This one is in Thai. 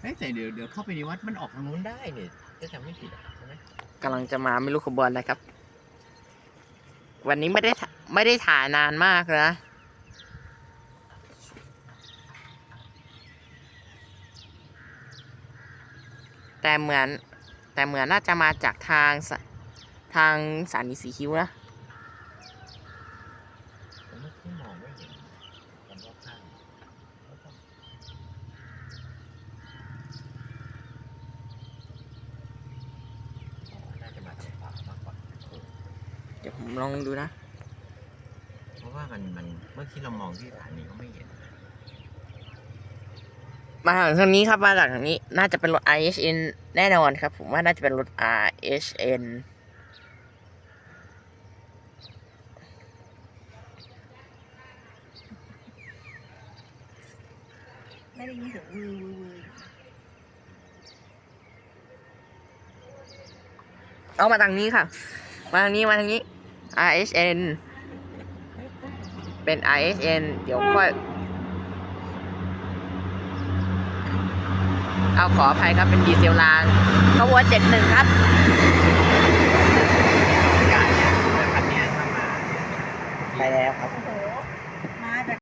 เอ้ยแต่เดี๋ยวเดี๋ยวเข้าไปในวัดมันออกทางนู้นได้เนี่ยถ้าจำไม่ผิดอะใช่ไหมกำลังจะมาไม่รู้ขบวนอะไรครับ วันนี้ไม่ได้ถ่าไม่ได้ถ่ายนานมากนะ แต่เหมือนแต่เหมือนน่าจะมาจากทางสทางสถานีสีคิ้วนะ ผมไม่ค่อยมองไม่เห็นคนรอบข้างแล้วก็อ๋อน่าจะมาทางขวามากกว่าเออ เดี๋ยวผมลองดูนะ เพราะว่ามันมันเมื่อกี้เรามองที่สถานีก็ไม่เห็นมาจากทางนี้ครับมาจากทางนี้น่าจะเป็นรถ IHN แน่นอนครับ ผมว่าน่าจะเป็นรถ RHN ไม่ได้ยินเสียงวือวือวือเอามาทางนี้ค่ะ มาทางนี้มาทางนี้ RSN เป็น RSN เดี๋ยวค่อย เอาขออภัยครับเป็นดีเซลรางขบวนึ่งครับไปแล้วครับ